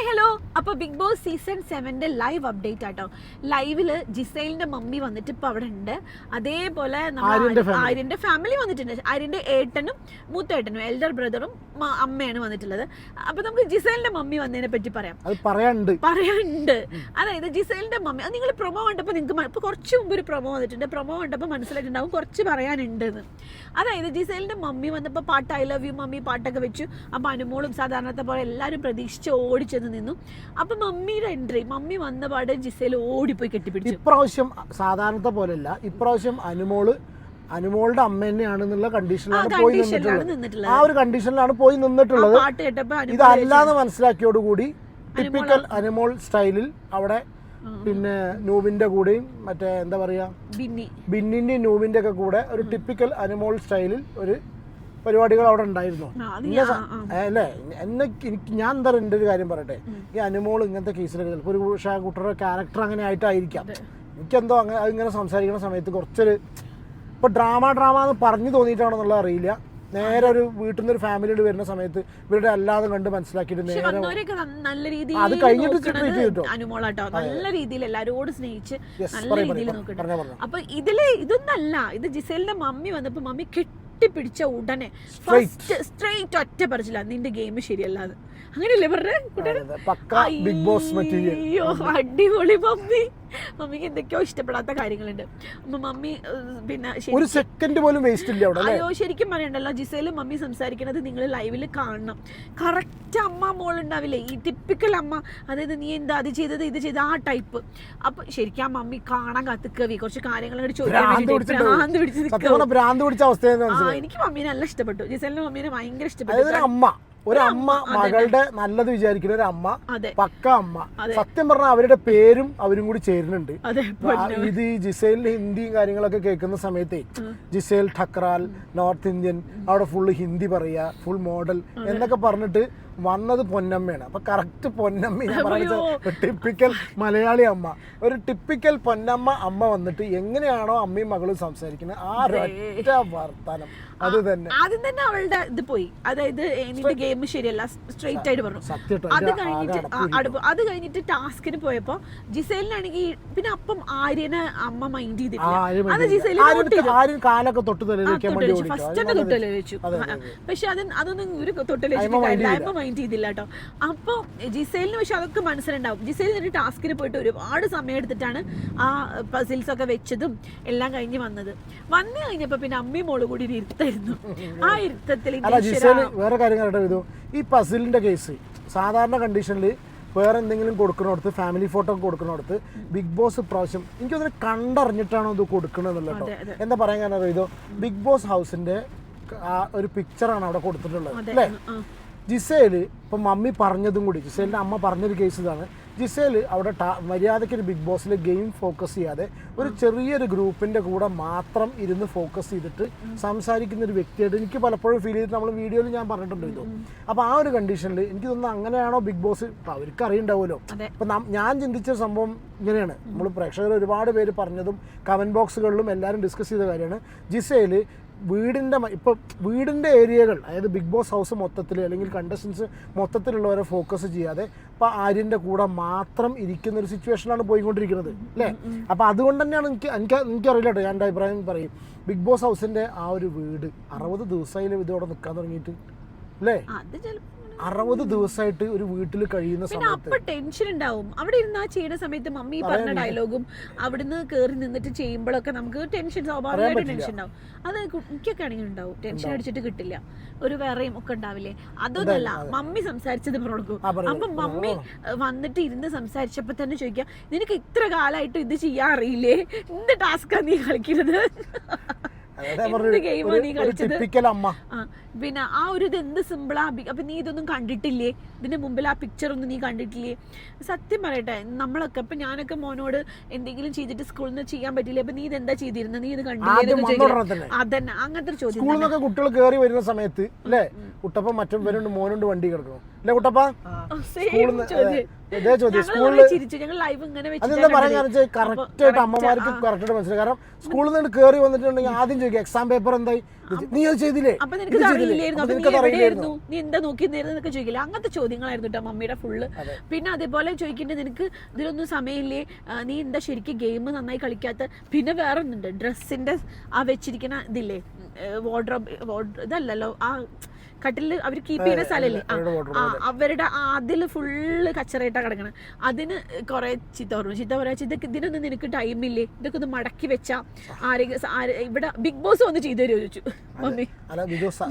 Hi hello അപ്പോൾ big Boss season സെവന്റെ live update ആട്ടോ. ലൈവിൽ ജിസൈലിന്റെ മമ്മി വന്നിട്ട് ഇപ്പൊ അവിടെ ഉണ്ട്. അതേപോലെ നമ്മുടെ ആര്യന്റെ ആര്യ- family. ആര്യന്റെ ഫാമിലി വന്നിട്ടുണ്ട്. ആര്യന്റെ ഏട്ടനും മൂത്തേട്ടനും എൽഡർ ബ്രദറും അമ്മയാണ് വന്നിട്ടുള്ളത്. അപ്പോൾ നമുക്ക് ജിസൈലിന്റെ മമ്മി വന്നതിനെ പറ്റി പറയാം. പറയാനുണ്ട്. പറയാനുണ്ട്. അതായത് ജിസൈലിന്റെ മമ്മി അത് നിങ്ങൾ പ്രൊമോ കണ്ടപ്പോൾ നിങ്ങൾക്ക് ഇപ്പോൾ കുറച്ച് മുമ്പ് ഒരു പ്രൊമോ വന്നിട്ടുണ്ട്. പ്രൊമോ കണ്ടപ്പോൾ മനസ്സിലായിട്ടുണ്ടാവും കുറച്ച് പറയാനുണ്ടെന്ന്. അതായത് ജിസൈലിന്റെ മമ്മി വന്നപ്പോൾ പാട്ട് ഐ ലവ് യു മമ്മി പാട്ടൊക്കെ വെച്ചു. അപ്പോൾ അനുമോളും സാധാരണത്തെ പോലെ എല്ലാവരും പ്രതീക്ഷിച്ച് ഓടിച്ചെന്ന് നിന്നു. അപ്പൊ മമ്മിയുടെ എൻട്രി മമ്മി വന്ന പാടെ ജിസയിൽ ഓടിപ്പോയി കെട്ടിപ്പിടിച്ചു. ഇപ്രാവശ്യം സാധാരണത്തെ പോലെയല്ല. ഇപ്രാവശ്യം അനുമോൾ അനുമോളുടെ അമ്മ തന്നെയാണെന്നുള്ള കണ്ടീഷനിലാണ് പോയി നിന്നിട്ടുള്ളത്. ആ ഒരു കണ്ടീഷനിലാണ് പോയി നിന്നിട്ടുള്ളത്. ഇതല്ലാന്ന് മനസ്സിലാക്കിയോടുകൂടി ടിപ്പിക്കൽ അനുമോൾ സ്റ്റൈലിൽ അവിടെ പിന്നെ നൂബിന്റെ കൂടെയും മറ്റേ എന്താ പറയാ? ബിന്നി. ബിന്നിന്റെയും നൂബിന്റെ ഒക്കെ കൂടെ ഒരു ടിപ്പിക്കൽ അനുമോൾ സ്റ്റൈലിൽ ഒരു പരിപാടികൾ അവിടെ ഉണ്ടായിരുന്നു. അല്ലേ? എന്നെ എനിക്ക് ഞാൻ എന്താ എന്റെ ഒരു കാര്യം പറയട്ടെ. ഈ അനുമോൾ ഇങ്ങനത്തെ കേസിലൊക്കെ ചിലപ്പോൾ ഒരു ഷാ കുട്ടറുടെ ക്യാരക്ടർ അങ്ങനെ ആയിട്ടായിരിക്കാം. എനിക്കെന്തോ അങ്ങനെ അതിങ്ങനെ സംസാരിക്കുന്ന സമയത്ത് കുറച്ചൊരു ഇപ്പൊ ഡ്രാമ ഡ്രാമ എന്ന് പറഞ്ഞു തോന്നിയിട്ടാണെന്നുള്ളത് അറിയില്ല. നേരെ ഒരു വീട്ടിൽ നിന്ന് ഒരു ഫാമിലിയോട് വരുന്ന സമയത്ത് ഇവരുടെ അല്ലാതെ കണ്ട് മനസ്സിലാക്കിയിട്ട് നേരെ നല്ല രീതിയിൽ അത് കഴിഞ്ഞിട്ട്? അനുമോളാട്ടോ. നല്ല രീതിയിൽ എല്ലാരോടും സ്നേഹിച്ച് നല്ല രീതിയിൽ നോക്കട്ടെ. അപ്പൊ ഇതിൽ ഇതൊന്നല്ല. ഇത് ജിസേലിന്റെ മമ്മി വന്നപ്പോ മമ്മി കെട്ടിപ്പിടിച്ച ഉടനെ ഫസ്റ്റ് സ്ട്രെയിറ്റ് ഒറ്റ പറിച്ചില്ല നിന്റെ ഗെയിം ശരിയല്ലാതെ. അങ്ങനെയല്ലേ പറഞ്ഞേ അടിപൊളി മമ്മി മമ്മിക്ക് എന്തൊക്കെയോ ഇഷ്ടപ്പെടാത്ത കാര്യങ്ങളുണ്ട്. അപ്പൊ മമ്മി പിന്നെ ഒരു സെക്കൻഡ് പോലും വേസ്റ്റ് ഇല്ല അവിടെ അയ്യോ ശരിക്കും പറയണ്ടല്ലോ ജിസയിൽ മമ്മി സംസാരിക്കുന്നത് നിങ്ങൾ ലൈവിൽ കാണണം. കറക്റ്റ് അമ്മ മോളുണ്ടാവില്ലേ ഈ ടിപ്പിക്കൽ അമ്മ അതായത് നീ എന്താ അത് ചെയ്തത് ഇത് ചെയ്ത് ആ ടൈപ്പ് അപ്പൊ ശരിക്കും ആ മമ്മി കാണാൻ കത്തിക്കവി. കുറച്ച് കാര്യങ്ങൾ എനിക്ക് മമ്മീനെ നല്ല ഇഷ്ടപ്പെട്ടു. ജിസലിന് മമ്മീനെ ഭയങ്കര ഇഷ്ടപ്പെട്ടു. അമ്മ ഒരു അമ്മ മകളുടെ നല്ലത് വിചാരിക്കുന്ന ഒരു അമ്മ പക്ക അമ്മ. സത്യം പറഞ്ഞാൽ അവരുടെ പേരും അവരും കൂടി ചേരുന്നുണ്ട് ആ, ഇത് ജിസേലിന്റെ ഹിന്ദിയും കാര്യങ്ങളൊക്കെ കേൾക്കുന്ന സമയത്തെ ജിസേൽ ഠക്രാൽ നോർത്ത് ഇന്ത്യൻ അവിടെ ഫുള്ള് ഹിന്ദി പറയുക ഫുൾ മോഡൽ എന്നൊക്കെ പറഞ്ഞിട്ട് വന്നത് പൊന്നമ്മയാണ്. അപ്പൊ കറക്റ്റ് പൊന്നമ്മ ഞാൻ ടിപ്പിക്കൽ മലയാളി അമ്മ. ഒരു ടിപ്പിക്കൽ പൊന്നമ്മ അമ്മ വന്നിട്ട് എങ്ങനെയാണോ അമ്മയും മകളും സംസാരിക്കുന്നത്? ആ ഒറ്റ വർത്തനം. അത് തന്നെ. ആദ്യം തന്നെ അവളുടെ ഇത് പോയി. അതായത് എനിക്ക് ഗെയിം ശരിയല്ല. സ്ട്രെയിറ്റ് ആയിട്ട് പറഞ്ഞു. അത് കഴിഞ്ഞിട്ട് അത് കഴിഞ്ഞിട്ട് ടാസ്കിന് പോയപ്പോ ജിസേലിനാണെങ്കിൽ പിന്നെ അപ്പം ആര്യനെ അമ്മ മൈൻഡ് ചെയ്തിട്ടില്ല. ഫസ്റ്റ് തന്നെ തൊട്ടൽ വെച്ചു. പക്ഷെ അത് അതൊന്നും ഒരു തൊട്ടൽ വെച്ചിട്ടില്ല മൈൻഡ് ചെയ്തില്ല. കേട്ടോ. അപ്പൊ ജിസേലിന് പക്ഷെ അതൊക്കെ മനസ്സിലുണ്ടാവും. ജിസേലിന് ഒരു ടാസ്കിന് പോയിട്ട് ഒരുപാട് സമയം എടുത്തിട്ടാണ് ആ പസിൽസ് ഒക്കെ വെച്ചതും എല്ലാം കഴിഞ്ഞ് വന്നത്. വന്നു കഴിഞ്ഞപ്പോ പിന്നെ അമ്മയും മോൾ കൂടി ഒരു ഇരുത്തായിരുന്നു. ആ ഇരുത്തത്തിൽ വേറെ കാര്യങ്ങൾ ഈ പസിലിന്റെ കേസ് സാധാരണ കണ്ടീഷനിൽ വേറെ എന്തെങ്കിലും കൊടുക്കണോടത്ത് ഫാമിലി ഫോട്ടോ കൊടുക്കണോടത്ത് ബിഗ് ബോസ് പ്രാവശ്യം എനിക്കതിന് കണ്ടറിഞ്ഞിട്ടാണോ ഇത് കൊടുക്കണമെന്നുള്ള കേട്ടോ. എന്താ പറയാൻ കാരണം അറിയോ ബിഗ് ബോസ് ഹൗസിന്റെ ആ ഒരു പിക്ചറാണ് അവിടെ കൊടുത്തിട്ടുള്ളത് അല്ലേ. ജിസേൽ ഇപ്പൊ മമ്മി പറഞ്ഞതും കൂടി ജിസേലിന്റെ അമ്മ പറഞ്ഞൊരു കേസ് ഇതാണ് ജിസേൽ അവിടെ ടാ- മര്യാദയ്ക്ക് ഒരു ബിഗ് ബോസിൽ ഗെയിം ഫോക്കസ് ചെയ്യാതെ ഒരു ചെറിയൊരു ഗ്രൂപ്പിന്റെ കൂടെ മാത്രം ഇരുന്ന് ഫോക്കസ് ചെയ്തിട്ട് സംസാരിക്കുന്ന ഒരു വ്യക്തിയായിട്ട് എനിക്ക് പലപ്പോഴും ഫീൽ ചെയ്തിട്ട് നമ്മൾ വീഡിയോയിൽ ഞാൻ പറഞ്ഞിട്ടുണ്ട് ഇത്. അപ്പോൾ ആ ഒരു കണ്ടീഷനിൽ എനിക്ക് തോന്നുന്നു അങ്ങനെയാണോ ബിഗ് ബോസ്? അവർക്ക് അറിയണ്ടാവുമല്ലോ. അപ്പോൾ ഞാൻ ചിന്തിച്ച സംഭവം ഇങ്ങനെയാണ്. നമ്മൾ പ്രേക്ഷകർ ഒരുപാട് പേര് പറഞ്ഞതും കമന്റ് ബോക്സുകളിലും എല്ലാവരും ഡിസ്കസ് ചെയ്ത കാര്യമാണ്. ജിസേൽ വീടിന്റെ ഇപ്പോൾ വീടിന്റെ ഏരിയകൾ അതായത് ബിഗ് ബോസ് ഹൗസ് മൊത്തത്തിൽ അല്ലെങ്കിൽ കണ്ടസ്റ്റൻസ് മൊത്തത്തിലുള്ളവരെ ഫോക്കസ് ചെയ്യാതെ ഇപ്പോൾ ആര്യന്റെ കൂടെ മാത്രം ഇരിക്കുന്ന ഒരു സിറ്റുവേഷനാണ് പോയിക്കൊണ്ടിരിക്കുന്നത് അല്ലേ? അപ്പോൾ അതുകൊണ്ട് തന്നെയാണ് എനിക്ക് എനിക്ക് എനിക്കറിയില്ല കേട്ടോ ഞാൻ എന്റെ അഭിപ്രായം പറയും. ബിഗ് ബോസ് ഹൗസിന്റെ ആ ഒരു വീട് അറുപത് ദിവസമായാലും ഇതോടെ നിൽക്കാൻ തുടങ്ങിയിട്ട് അല്ലേ? അത് അറുപത് ദിവസമായിട്ട് ഒരു വീട്ടിൽ കഴിയുന്ന സമയത്ത് അപ്പൊ ടെൻഷൻ ഉണ്ടാവും. അവിടെ ഇരുന്ന് ആ ചെയ്യുന്ന സമയത്ത് മമ്മി പറഞ്ഞ ഡയലോഗും അവിടുന്ന് കേറി നിന്നിട്ട് ചെയ്യുമ്പോഴൊക്കെ നമുക്ക് ടെൻഷൻ സ്വാഭാവികമായിട്ട് ടെൻഷൻ ഉണ്ടാവും. അത് കു- ആണെങ്കിൽ ഉണ്ടാവും. ടെൻഷൻ അടിച്ചിട്ട് കിട്ടില്ല. ഒരു വേറെയും ഒക്കെ ഉണ്ടാവില്ലേ? അതൊന്നല്ല. മമ്മി സംസാരിച്ചത് പറയൂ. അപ്പൊ മമ്മി വന്നിട്ട് ഇരുന്ന് സംസാരിച്ചപ്പോ തന്നെ ചോദിക്കാം നിനക്ക് ഇത്ര കാലമായിട്ട് ഇത് ചെയ്യാൻ അറിയില്ലേ? എന്ത് ടാസ്കാ നീ കളിക്കുന്നത്? പിന്നെ ആ ഒരു ഇത് എന്ത് സിമ്പിളാ അപ്പൊ നീ ഇതൊന്നും കണ്ടിട്ടില്ലേ? ഇതിന്റെ മുമ്പിൽ ആ പിക്ചർ ഒന്നും നീ കണ്ടിട്ടില്ലേ? സത്യം പറയട്ടെ നമ്മളൊക്കെ ഇപ്പൊ ഞാനൊക്കെ മോനോട് എന്തെങ്കിലും ചെയ്തിട്ട് സ്കൂളിൽ നിന്ന് ചെയ്യാൻ പറ്റില്ലേ? അപ്പൊ നീ ഇത് എന്താ ചെയ്തിരുന്നത് നീ ഇത് കണ്ടില്ലേ അതന്നെ അങ്ങനത്തെ ഒരു ചോദ്യം സ്കൂളിൽ നിന്നൊക്കെ കുട്ടികൾ കയറി വരുന്ന സമയത്ത് അല്ലേ കുട്ടപ്പം മറ്റും മോനുണ്ട് വണ്ടി കിടക്കണം അല്ലേ കുട്ടപ്പ സ്കൂളിൽ അതെന്താ പറയാൻ. കാരണം അപ്പൊ കറക്റ്റ് ആയിട്ട് അമ്മമാർക്ക് കറക്റ്റായിട്ട് കറക്റ്റ് ആയിട്ട് മനസ്സിലായി. കാരണം സ്കൂളിൽ നിന്ന് കയറി വന്നിട്ടുണ്ടെങ്കിൽ ആദ്യം ചോദിക്കും എക്സാം പേപ്പർ എന്തായി? നീ അത് ചെയ്തില്ലേ? നീ എന്താ നോക്കിയിരുന്നായിരുന്നു ചോദിക്കില്ല. അങ്ങനത്തെ ചോദ്യങ്ങളായിരുന്നു കേട്ടോ മമ്മിയുടെ ഫുള്ള് പിന്നെ അതേപോലെ ചോദിക്കേണ്ടത് നിനക്ക് ഇതിലൊന്നും സമയമില്ലേ? നീ എന്താ ശരിക്കും ഗെയിം നന്നായി കളിക്കാത്ത? പിന്നെ വേറെ ഒന്നുണ്ട് ഡ്രസ്സിന്റെ ആ വെച്ചിരിക്കുന്ന ഇതില്ലേ? വാർഡ്രോബ് ഇതല്ലല്ലോ. ആ കട്ടിൽ അവർ കീപ്പ് ചെയ്യുന്ന സ്ഥലമല്ലേ ആ, അവരുടെ അതിൽ ഫുള്ള് കച്ചറയിട്ടാണ് കിടക്കണം. അതിന് കുറെ ചീത്ത പറഞ്ഞു. ചീത്ത പറയാ ഇതൊക്കെ ഇതിനൊന്നും നിനക്ക് ടൈമില്ലേ ഇതൊക്കെ ഒന്ന് മടക്കി വെച്ചാ ആരെങ്കിലും ആരെ- ഇവിടെ ബിഗ് ബോസ് ഒന്ന് ചെയ്തു തരുമോ? ചോദിച്ചു. മമ്മി. സ-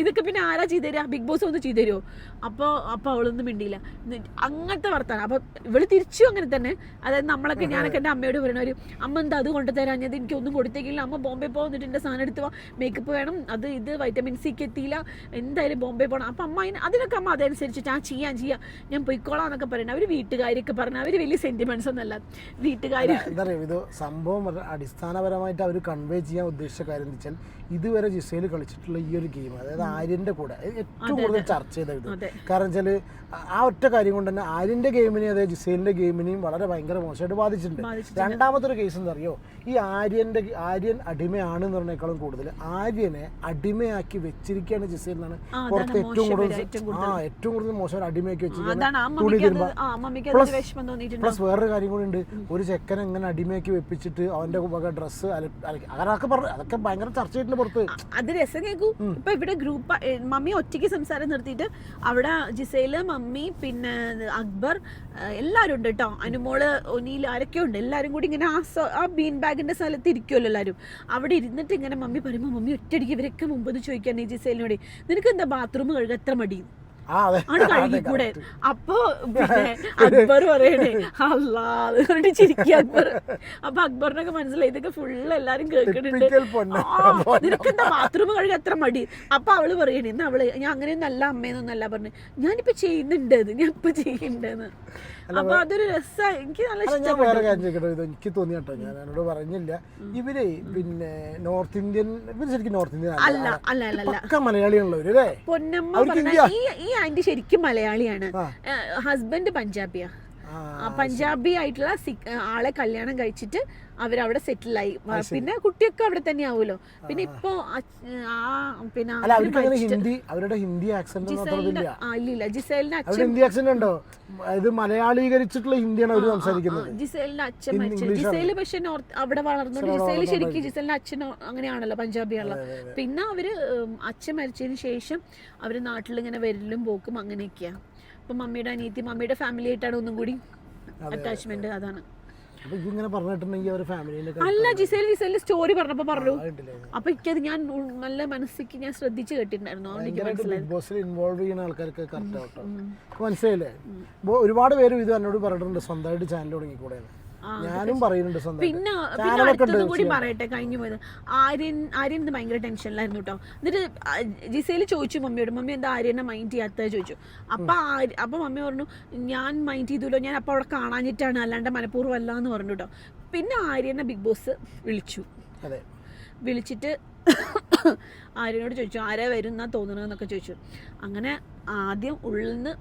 ഇതൊക്കെ പിന്നെ ആരാ ചെയ്തു തരാ ബിഗ് ബോസ് ഒന്ന് ചെയ്തു തരുമോ അപ്പൊ അപ്പൊ അവളൊന്നും മിണ്ടിയില്ല. അങ്ങനത്തെ വർത്താനം. അപ്പൊ ഇവൾ തിരിച്ചു അങ്ങനെ തന്നെ. അതായത് നമ്മളൊക്കെ ഞാനൊക്കെ എന്റെ അമ്മയോട് പറയണ ഒരു അമ്മ എന്താ അത് എനിക്ക് ഒന്നും കൊടുത്തേക്കില്ല. അമ്മ ബോംബെ പോകുന്നിട്ട് എന്റെ സാധനം എടുത്ത് വാ. മേക്കപ്പ് വേണം. അത് ഇത് വൈറ്റമിൻ സിക്ക് എത്തിയില്ല. എന്തായാലും ബോംബെ പോകണം അപ്പം അമ്മ അതിന് അതിനൊക്കെ അമ്മ അതനുസരിച്ചിട്ട് ആ ചെയ്യാൻ ചെയ്യാം. ഞാൻ പൊയ്ക്കോളാം എന്നൊക്കെ പറയണ അവർ വീട്ടുകാരൊക്കെ പറഞ്ഞ അവർ വലിയ സെന്റിമെന്റ്സ് ഒന്നല്ല വീട്ടുകാർ എന്താ പറയുക ഇത് സംഭവം അടിസ്ഥാനപരമായിട്ട് അവർ കൺവേ ചെയ്യാൻ ഉദ്ദേശിച്ച കാര്യം എന്ന് വെച്ചാൽ ഇതുവരെ ജിസയിൽ കളിച്ചിട്ടുള്ള ഈ ഒരു ഗെയിം അതായത് ആര്യന്റെ കൂടെ ഏറ്റവും കൂടുതൽ ചർച്ച ചെയ്ത ഇത്. കാരണം വെച്ചാൽ ആ ഒറ്റ കാര്യം കൊണ്ട് തന്നെ ആര്യന്റെ ഗെയിമിനെയും അതായത് ജിസേലിന്റെ ഗെയിമിനെയും വളരെ ഭയങ്കര മോശമായിട്ട് ബാധിച്ചിട്ടുണ്ട്. രണ്ടാമത്തെ ഒരു കേസ് എന്തറിയോ ഈ ആര്യന്റെ ആര്യൻ അടിമയാണ് എന്ന് പറഞ്ഞേക്കാളും കൂടുതൽ ആര്യനെ അടിമയാക്കി വെച്ചിരിക്കുകയാണ് ജിസേൽ എന്നാണ് പുറത്ത് ഏറ്റവും കൂടുതൽ ആ ഏറ്റവും കൂടുതൽ മോശം അടിമയാക്കി വെച്ചിരിക്കുന്നത് പ്ലസ് വേറൊരു കാര്യം കൂടി ഉണ്ട്. ഒരു ചെക്കൻ എങ്ങനെ അടിമയാക്കി വെപ്പിച്ചിട്ട് അവന്റെ ഡ്രസ് അലക്കി അതൊക്കെ പറഞ്ഞു അതൊക്കെ ഭയങ്കര ചർച്ച ചെയ്തിട്ടുണ്ട് അത് രസം കേൾക്കൂ ഇപ്പൊ ഇവിടെ ഗ്രൂപ്പ് മമ്മി ഒറ്റയ്ക്ക് സംസാരം നിർത്തിയിട്ട് അവിടെ ജിസയിൽ മമ്മി പിന്നെ അക്ബർ എല്ലാരും എല്ലാവരും ഉണ്ട് കേട്ടോ അനുമോൾ ഒനിയിൽ ആരൊക്കെ ഉണ്ട്. എല്ലാവരും കൂടി ഇങ്ങനെ ആ ആ ബീൻ ബാഗിന്റെ സ്ഥലത്ത് ഇരിക്കുമല്ലോ എല്ലാവരും. അവിടെ ഇരുന്നിട്ട് ഇങ്ങനെ മമ്മി പറയുമ്പോൾ മമ്മി ഒറ്റയടിക്ക് ഇവരൊക്കെ മുമ്പ് ചോദിക്കാൻ ഈ ജിസയിലിനോട് നിനക്ക് എന്താ ബാത്റൂം കഴുകാൻ എത്ര മടി? ആണ് കഴുകിക്കൂടെ അപ്പൊ പിന്നെ അക്ബർ പറയണേ അല്ലാതെ പറഞ്ഞിട്ട് ചിരിക്കുക അക്ബർ. അപ്പൊ അക്ബറിനൊക്കെ മനസ്സിലായി ഇതൊക്കെ ഫുള്ള് എല്ലാരും കേൾക്കുന്നുണ്ട് നിനക്കെന്താ ബാത്റൂം കഴുകി എത്ര മടി? അപ്പൊ അവൾ പറയണേ എന്നാ അവൾ ഞാൻ അങ്ങനെയൊന്നും അല്ല അമ്മയെന്നൊന്നല്ല പറഞ്ഞു ഞാനിപ്പോ ചെയ്യുന്നുണ്ട് ഇത് ഞാൻ ഇപ്പൊ ചെയ്യുന്നുണ്ടെന്ന് അപ്പൊ അതൊരു രസമാണ് എനിക്ക് നല്ല ഞാൻ ഇഷ്ടപ്പെട്ടു എനിക്ക് തോന്നി കേട്ടോ ഞാൻ എന്നോട് പറഞ്ഞില്ല. ഇവർ പിന്നെ നോർത്ത് ഇന്ത്യൻ ഇവർ ശരിക്കും നോർത്ത് ഇന്ത്യൻ അല്ല അല്ല അല്ല. അല്ല അല്ല മലയാളികളുള്ളവര് അല്ലേ? പൊന്നമ്മ ഈ ആന്റി ശരിക്കും മലയാളിയാണ്. ഹസ്ബൻഡ് പഞ്ചാബിയാ. പഞ്ചാബി ആയിട്ടുള്ള ആളെ കല്യാണം കഴിച്ചിട്ട് അവരവിടെ സെറ്റിലായി. പിന്നെ കുട്ടിയൊക്കെ അവിടെ തന്നെ ആവുമല്ലോ പിന്നെ ഇപ്പൊ ആ പിന്നെ ഹിന്ദി അവരുടെ ഹിന്ദി ആക്സന്റ് ഇല്ല ആ ഹിന്ദി ആക്സെന്റ് ഉണ്ടോ? ഇത് മലയാളീകരിച്ചിട്ടുള്ള ഹിന്ദിയാണ് അവർ സംസാരിക്കുന്നത് ആ, ജിസേലിന്റെ അച്ഛൻ ജിസേൽ പക്ഷെ നോർത്ത് അവിടെ വളർന്നുകൊണ്ട് ജിസേൽ ശരിക്കും ജിസേലിന്റെ അച്ഛൻ അങ്ങനെയാണല്ലോ പഞ്ചാബിയുള്ള പിന്നെ അവർ അച്ഛൻ മരിച്ചതിന് ശേഷം അവർ നാട്ടിൽ ഇങ്ങനെ വരലും പോക്കും അങ്ങനെയൊക്കെയാ. അപ്പൊ മമ്മിയുടെ അനിയത്തി മമ്മിയുടെ ഫാമിലി ആയിട്ടാണ് ഒന്നും കൂടി അറ്റാച്ച്മെന്റ് അതാണ്. അല്ല ജിസേൽ ജിസേലിന്റെ സ്റ്റോറി പറഞ്ഞപ്പോ പറഞ്ഞു. അപ്പൊ എനിക്കത് ഞാൻ നല്ല മനസ്സിക്ക് ഞാൻ ശ്രദ്ധിച്ചു കേട്ടിട്ടുണ്ടായിരുന്നു. മനസ്സിലായില്ലേ? ഇപ്പൊ ഒരുപാട് പേര് ഇത് എന്നോട് പറഞ്ഞിട്ടുണ്ട് സ്വന്തമായിട്ട് ചാനൽ തുടങ്ങിക്കൂടെ എന്ന്. ആ, ഞാനും പറയുന്നുണ്ട് പിന്നെ പിന്നെ അടുത്തതും കൂടി പറയട്ടെ കഴിഞ്ഞു പോയത്. ആര്യൻ ആര്യൻ ഇത് ഭയങ്കര ടെൻഷനിലായിരുന്നു കേട്ടോ. എന്നിട്ട് ജിസയിൽ ചോദിച്ചു മമ്മിയോട് മമ്മി എന്താ ആര്യനെ മൈൻഡ് ചെയ്യാത്ത ചോദിച്ചു. അപ്പൊ അപ്പൊ മമ്മി പറഞ്ഞു ഞാൻ മൈൻഡ് ചെയ്തല്ലോ ഞാൻ അപ്പൊ അവിടെ കാണാഞ്ഞിട്ടാണ് അല്ലാണ്ട് മനഃപൂർവം അല്ല എന്ന് പറഞ്ഞു കേട്ടോ. പിന്നെ ആര്യനെ ബിഗ് ബോസ് വിളിച്ചു. വിളിച്ചിട്ട് ആര്യനോട് ചോദിച്ചു ആരാ വരുന്ന തോന്നണെന്നൊക്കെ ചോദിച്ചു. അങ്ങനെ ആദ്യം ഉള്ളിൽ നിന്ന്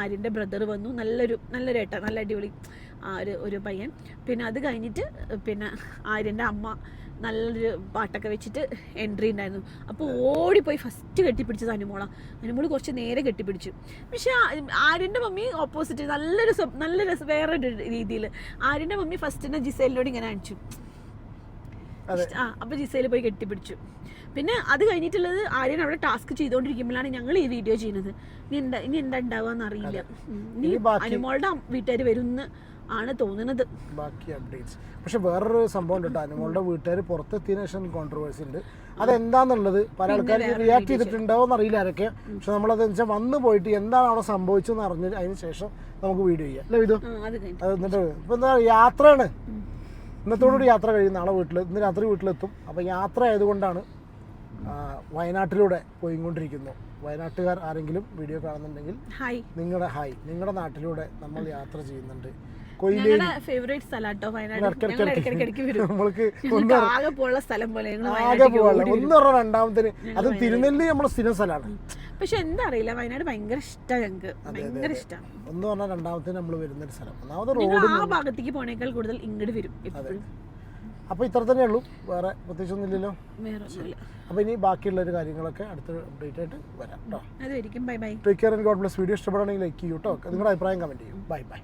ആര്യന്റെ ബ്രദർ വന്നു. നല്ലൊരു നല്ലൊരു ഏട്ട നല്ല അടിപൊളി ആ ഒരു ഒരു പയ്യൻ. പിന്നെ അത് കഴിഞ്ഞിട്ട് പിന്നെ ആര്യന്റെ അമ്മ നല്ലൊരു പാട്ടൊക്കെ വെച്ചിട്ട് എൻട്രി ഉണ്ടായിരുന്നു. അപ്പോൾ ഓടിപ്പോയി ഫസ്റ്റ് കെട്ടിപ്പിടിച്ചത് അനുമോള. അനുമോൾ കുറച്ച് നേരെ കെട്ടിപ്പിടിച്ചു. പക്ഷെ ആര്യന്റെ മമ്മി ഓപ്പോസിറ്റ് നല്ലൊരു നല്ല രസം വേറൊരു രീതിയിൽ ആര്യന്റെ മമ്മി ഫസ്റ്റ് തന്നെ ജിസേലിനോട് ഇങ്ങനെ അണിച്ചു അതെ. ആ അപ്പൊ ജിസയിൽ പോയി കെട്ടിപ്പിടിച്ചു. പിന്നെ അത് കഴിഞ്ഞിട്ടുള്ളത് ആര്യൻ അവിടെ ടാസ്ക് ചെയ്തുകൊണ്ടിരിക്കുമ്പോഴാണ് ഞങ്ങൾ ഈ വീഡിയോ ചെയ്യുന്നത്. ഇനി എന്താ ഇനി എന്താ ഉണ്ടാവുക അറിയില്ല. ഇനി അനുമോളുടെ വീട്ടുകാർ വരുന്ന് ആണ് തോന്നുന്നത്. ബാക്കി അപ്ഡേറ്റ്സ് പക്ഷെ വേറൊരു സംഭവം ഉണ്ട് കേട്ടോ. അനുമോളുടെ വീട്ടുകാർ പുറത്തെത്തിയതിനു ശേഷം കോൺട്രവേഴ്സി ഉണ്ട്. അതെന്താന്നുള്ളത്? പല ആൾക്കാർ റിയാക്ട് ചെയ്തിട്ടുണ്ടാവും എന്നറിയില്ല ആരൊക്കെ. പക്ഷെ നമ്മളത് വെച്ചാൽ വന്ന് പോയിട്ട് എന്താണ് അവിടെ സംഭവിച്ചതെന്ന് അറിഞ്ഞ് അതിന് ശേഷം നമുക്ക് വീഡിയോ ചെയ്യാം. അല്ലേ ഇത് എന്നിട്ട് ഇപ്പൊ എന്താ യാത്രയാണ്. ഇന്നത്തോടുകൂടി യാത്ര കഴിയും. നാളെ വീട്ടിൽ ഇന്ന് രാത്രി വീട്ടിലെത്തും. അപ്പോൾ യാത്ര ആയതുകൊണ്ടാണ് വയനാട്ടിലൂടെ പോയിക്കൊണ്ടിരിക്കുന്നു. വയനാട്ടുകാർ ആരെങ്കിലും വീഡിയോ കാണുന്നുണ്ടെങ്കിൽ ഹായ്. നിങ്ങളുടെ ഹായ് നിങ്ങളുടെ നാട്ടിലൂടെ നമ്മൾ യാത്ര ചെയ്യുന്നുണ്ട്. ആകെ പോയുള്ള രണ്ടാമത്തിന് അത് തിരുനെല്ലി നമ്മുടെ സ്ഥിരം സ്ഥലമാണ്. പക്ഷെ എന്താ അറിയില്ല വയനാട് ഭയങ്കര ഇഷ്ടം ഞങ്ങൾക്ക് ഭയങ്കര ഇഷ്ടമാണ് എന്ന് പറഞ്ഞാൽ രണ്ടാമത്തെ നമ്മൾ വരുന്നൊരു സ്ഥലം. ഒന്നാമത് റോഡ് ആ ഭാഗത്തേക്ക് പോണേക്കാൾ കൂടുതൽ ഇങ്ങോട്ട് വരും എപ്പോഴും. അപ്പോൾ ഇത്ര തന്നെ ഉള്ളൂ. വേറെ പ്രത്യേകിച്ചൊന്നുമില്ലല്ലോ അപ്പൊ ഇനി ബാക്കിയുള്ള ഒരു കാര്യങ്ങളൊക്കെ അടുത്ത അപ്ഡേറ്റ് ആയിട്ട് വരാം കേട്ടോ അതുമായിരിക്കും bye bye. Take care and God bless video ഇഷ്ടപ്പെടുകയാണെങ്കിൽ ലൈക്ക് ചെയ്യൂ കേട്ടോ നിങ്ങളുടെ അഭിപ്രായം കമന്റ് ചെയ്യും. Bye bye.